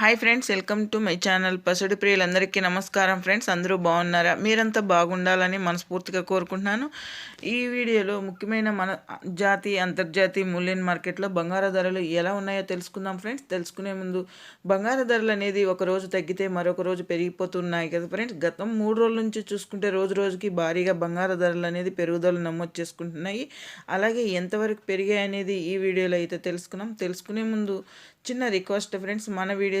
Hi friends welcome to my channel పసుడి ప్రియులందరికీ నమస్కారం friends అందరూ బాగున్నారా? మీరంతా బాగుండాలని మనస్ఫూర్తిగా కోరుకుంటున్నాను. ఈ వీడియోలో ముఖ్యమైన మన జాతీయ అంతర్జాతీయ మూల్యం మార్కెట్లో బంగారు ధరలు ఎలా ఉన్నాయో తెలుసుకుందాం ఫ్రెండ్స్. తెలుసుకునే ముందు బంగారు ధరలు అనేది ఒక రోజు తగ్గితే మరొక రోజు పెరిగిపోతున్నాయి కదా ఫ్రెండ్స్. గతం మూడు రోజుల నుంచి చూసుకుంటే రోజు రోజుకి భారీగా బంగారు ధరలు అనేది పెరుగుదల నమోదు చేసుకుంటున్నాయి. అలాగే ఎంతవరకు పెరిగాయి అనేది ఈ వీడియోలో అయితే తెలుసుకున్నాం. తెలుసుకునే ముందు చిన్న రిక్వెస్ట్ ఫ్రెండ్స్ మన వీడియో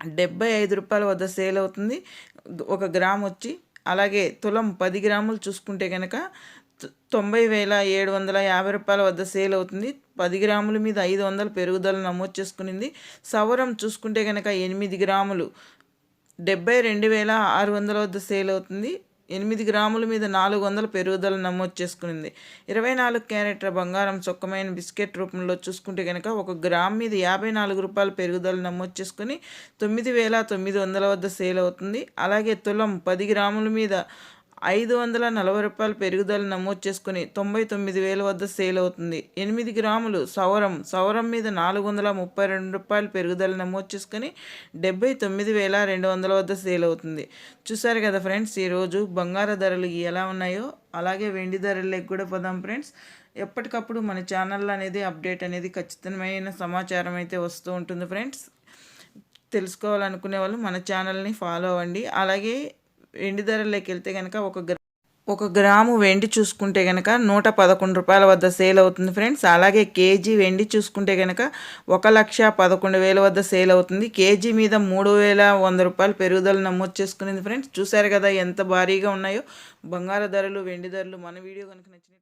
డెబ్బై ఐదు రూపాయల వద్ద సేల్ అవుతుంది. ఒక గ్రామ్ వచ్చి అలాగే తులం పది గ్రాములు చూసుకుంటే కనుక తొంభై వేల ఏడు వందల యాభై రూపాయల వద్ద సేల్ అవుతుంది. పది గ్రాముల మీద ఐదు వందల పెరుగుదల నమోదు చేసుకునింది. సవరం చూసుకుంటే కనుక ఎనిమిది గ్రాములు డెబ్బై రెండు వేల ఆరు వందల వద్ద సేల్ అవుతుంది. ఎనిమిది గ్రాముల మీద నాలుగు వందల పెరుగుదల నమోదు చేసుకునింది. ఇరవై నాలుగు క్యారెట్ల బంగారం సుఖమైన బిస్కెట్ రూపంలో చూసుకుంటే కనుక ఒక గ్రామ్ మీద యాభై నాలుగు రూపాయల పెరుగుదల నమోదు చేసుకుని తొమ్మిది వేల తొమ్మిది వందల వద్ద సేల్ అవుతుంది. అలాగే తులం పది గ్రాముల మీద ఐదు వందల నలభై రూపాయలు పెరుగుదల నమోదు చేసుకుని తొంభై తొమ్మిది వేల వద్ద సేల్ అవుతుంది. ఎనిమిది గ్రాములు సవరం సవరం మీద నాలుగు వందల ముప్పై రెండు రూపాయలు పెరుగుదల నమోదు చేసుకుని డెబ్బై తొమ్మిది వేల రెండు వందల వద్ద సేల్ అవుతుంది. చూసారు కదా ఫ్రెండ్స్ ఈరోజు బంగారు ధరలు ఎలా ఉన్నాయో అలాగే వెండి ధరలకు కూడా పోదాం ఫ్రెండ్స్. ఎప్పటికప్పుడు మన ఛానల్ అనేది అప్డేట్ అనేది ఖచ్చితమైన సమాచారం అయితే వస్తూ ఉంటుంది ఫ్రెండ్స్. తెలుసుకోవాలనుకునే వాళ్ళు మన ఛానల్ని ఫాలో అవ్వండి. అలాగే వెండి ధరలోకి వెళ్తే కనుక ఒక ఒక గ్రాము వెండి చూసుకుంటే కనుక నూట పదకొండు రూపాయల వద్ద సేల్ అవుతుంది ఫ్రెండ్స్. అలాగే కేజీ వెండి చూసుకుంటే కనుక ఒక లక్ష పదకొండు వేల వద్ద సేల్ అవుతుంది. కేజీ మీద మూడు వేల వంద రూపాయలు పెరుగుదల నమోదు చేసుకునేది ఫ్రెండ్స్. చూసారు కదా ఎంత భారీగా ఉన్నాయో. బంగారు ధరలు వెండి ధరలు. మన వీడియో కనుక నచ్చినట్టు